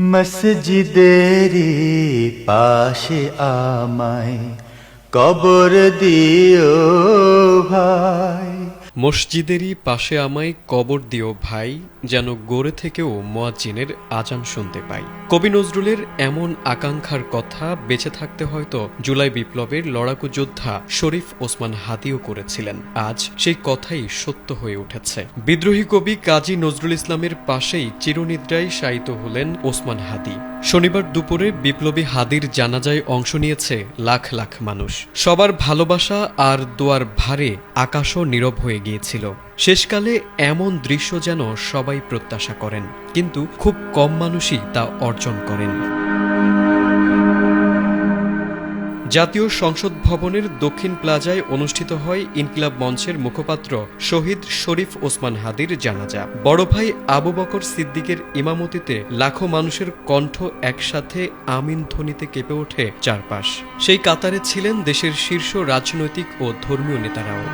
মসজিদেরি পাশে আমায় কবর দিও ভাই। মসজিদেরই পাশে আমায় কবর দিও ভাই, যেন গড়ে থেকেও মোয়াজ্জিনের আজান শুনতে পাই। কবি নজরুলের এমন আকাঙ্ক্ষার কথা বেঁচে থাকতে হয়তো জুলাই বিপ্লবের লড়াকু যোদ্ধা শরীফ ওসমান হাদিও করেছিলেন। আজ সেই কথাই সত্য হয়ে উঠেছে। বিদ্রোহী কবি কাজী নজরুল ইসলামের পাশেই চিরনিদ্রায় শায়িত হলেন ওসমান হাদি শনিবার দুপুরে বিপ্লবী হাদির জানাজায় অংশ নিয়েছে লাখ লাখ মানুষ। সবার ভালোবাসা আর দোয়ার ভারে আকাশও নীরব হয়ে গিয়েছিল। শেষকালে এমন দৃশ্য যেন সবাই প্রত্যাশা করেন, কিন্তু খুব কম মানুষই তা অর্জন করেন। জাতীয় সংসদ ভবনের দক্ষিণ প্লাজায় অনুষ্ঠিত হয় ইনকিলাব মঞ্চের মুখপাত্র শহীদ শরীফ ওসমান হাদির জানাজা। বড় ভাই আবু বকর সিদ্দিকের ইমামতিতে লাখো মানুষের কণ্ঠ একসাথে আমিন ধ্বনিতে কেঁপে ওঠে চারপাশ। সেই কাতারে ছিলেন দেশের শীর্ষ রাজনৈতিক ও ধর্মীয় নেতারাও।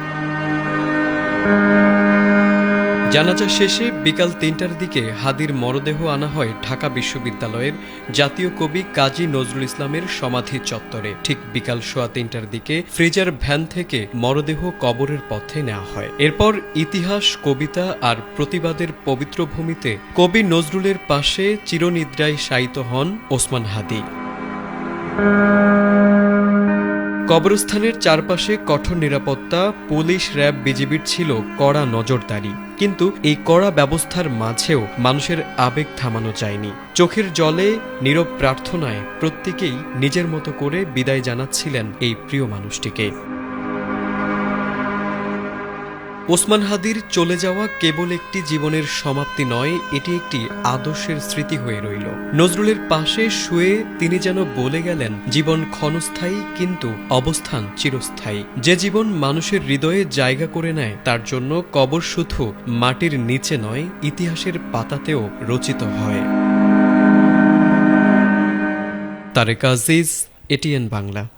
জানাজা শেষে বিকাল তিনটার দিকে হাদির মরদেহ আনা হয় ঢাকা বিশ্ববিদ্যালয়ের জাতীয় কবি কাজী নজরুল ইসলামের সমাধি চত্বরে। ঠিক বিকাল সোয়া তিনটার দিকে ফ্রিজার ভ্যান থেকে মরদেহ কবরের পথে নেওয়া হয়। এরপর ইতিহাস, কবিতা আর প্রতিবাদের পবিত্র ভূমিতে কবি নজরুলের পাশে চিরনিদ্রায় শায়িত হন ওসমান হাদি। কবরস্থানের চারপাশে কঠোর নিরাপত্তা, পুলিশ, র্যাব, বিজিবির ছিল কড়া নজরদারি। কিন্তু এই কড়া ব্যবস্থার মাঝেও মানুষের আবেগ থামানো যায়নি। চোখের জলে, নীরব প্রার্থনায় প্রত্যেকেই নিজের মতো করে বিদায় জানাচ্ছিলেন এই প্রিয় মানুষটিকে। ওসমান হাদির চলে যাওয়া কেবল একটি জীবনের সমাপ্তি নয়, এটি একটি আদর্শের স্মৃতি হয়ে রইল। নজরুলের পাশে শুয়ে তিনি যেন বলে গেলেন, জীবন ক্ষণস্থায়ী কিন্তু অবস্থান চিরস্থায়ী। যে জীবন মানুষের হৃদয়ে জায়গা করে নেয়, তার জন্য কবর শুধু মাটির নিচে নয়, ইতিহাসের পাতাতেও রচিত হয়। তারেক আজিজ, এটিএন বাংলা।